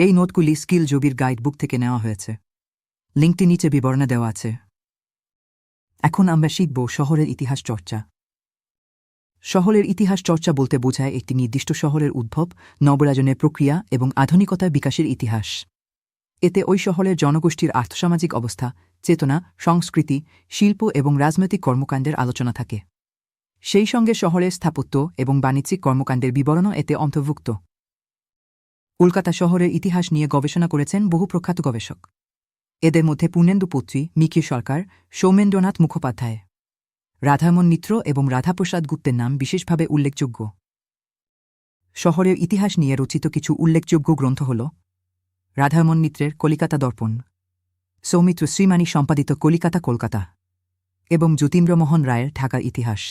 এই নোটগুলি স্কিল জবির গাইডবুক থেকে নেওয়া হয়েছে। লিঙ্কটি নিচে বিবরণে দেওয়া আছে। এখন আমরা শিখব শহরের ইতিহাস চর্চা। শহরের ইতিহাস চর্চা বলতে বোঝায় একটি নির্দিষ্ট শহরের উদ্ভব, নবরাজনের প্রক্রিয়া এবং আধুনিকতার বিকাশের ইতিহাস। এতে ওই শহরের জনগোষ্ঠীর আর্থসামাজিক অবস্থা, চেতনা, সংস্কৃতি, শিল্প এবং রাজনৈতিক কর্মকাণ্ডের আলোচনা থাকে। সেই সঙ্গে শহরের স্থাপত্য এবং বাণিজ্যিক কর্মকাণ্ডের বিবরণও এতে অন্তর্ভুক্ত। কলকাতা শহরের ইতিহাস নিয়ে গবেষণা করেছেন বহু প্রখ্যাত গবেষক। এদের মধ্যে পূর্ণেন্দু পুত্রী মিকি সরকার, সৌমেন্দ্রনাথ মুখোপাধ্যায়। রাধামন মিত্র এবং রাধাপ্রসাদ গুপ্তের নাম বিশেষভাবে উল্লেখযোগ্য। শহরের ইতিহাস নিয়ে রচিত কিছু উল্লেখযোগ্য গ্রন্থ হল রাধামন মিত্রের কলিকাতা দর্পণ, সৌমিত্র শ্রীমানী সম্পাদিত কলিকাতা কলকাতা এবং জ্যোতিন্দ্রমোহন রায়ের ঢাকার ইতিহাস।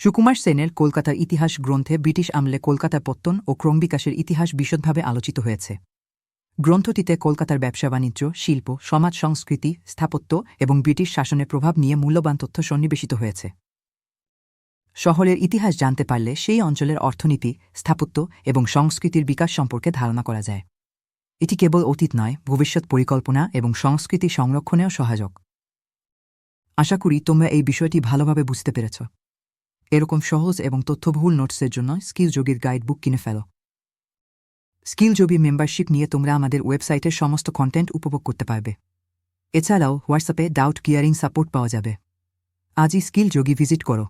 সুকুমার সেনের কলকাতার ইতিহাস গ্রন্থে ব্রিটিশ আমলে কলকাতার পত্তন ও ক্রমবিকাশের ইতিহাস বিশদভাবে আলোচিত হয়েছে। গ্রন্থটিতে কলকাতার ব্যবসা বাণিজ্য, শিল্প, সমাজ সংস্কৃতি, স্থাপত্য এবং ব্রিটিশ শাসনের প্রভাব নিয়ে মূল্যবান তথ্য সন্নিবেশিত হয়েছে। শহরের ইতিহাস জানতে পারলে সেই অঞ্চলের অর্থনীতি, স্থাপত্য এবং সংস্কৃতির বিকাশ সম্পর্কে ধারণা করা যায়। এটি কেবল অতীত নয়, ভবিষ্যৎ পরিকল্পনা এবং সংস্কৃতি সংরক্ষণেও সহায়ক। আশা করি তোমরা এই বিষয়টি ভালোভাবে বুঝতে পেরেছ। এরকম সহজ এবং তথ্যবহুল নোটসের জন্য স্কিল যোগীর গাইড বুক কিনে ফেলো। স্কিল যোগী মেম্বারশিপ নিয়ে তোমরা আমাদের ওয়েবসাইটের সমস্ত কন্টেন্ট উপভোগ করতে পারবে। এছাড়াও হোয়াটসঅ্যাপে ডাউট গিয়ারিং সাপোর্ট পাওয়া যাবে। আজই স্কিল যোগী ভিজিট করো।